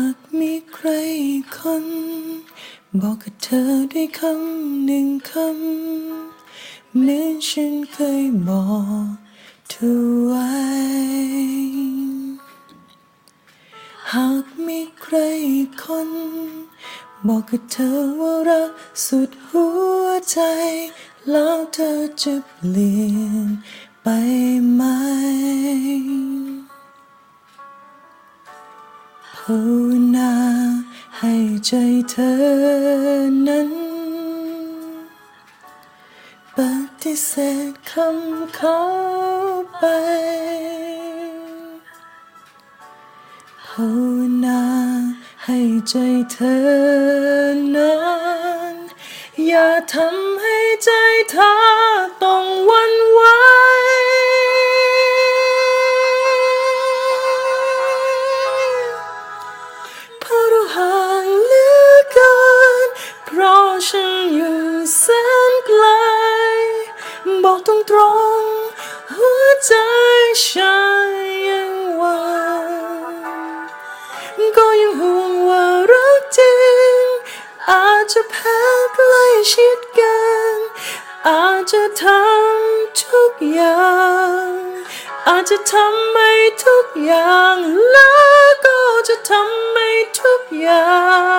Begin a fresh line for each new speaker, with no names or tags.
ากมีใครคน บอกกับเธอด้วยคำหนึ่งคำเหมือนฉันเคยบอกเธอไว้ หากมีใครคน บอกกับเธอว่ารักสุดหัวใจ แล้วเธอจะเปลี่ยนไปไหม นา ให้ใจเธอนั้น ปฏิเสธคำเขาไปภาวนาให้ใจเธอนั้น อย่าทำให้ใจเธอ ตรง หัวใจฉันยังหวั่นก็ยังห่วงว่ารักจริง อาจจะแพ้ใกล้ชิดกัน อาจจะทำทุกอย่าง อาจจะทำให้ทุกอย่าง แล้วก็จะทำให้ทุกอย่าง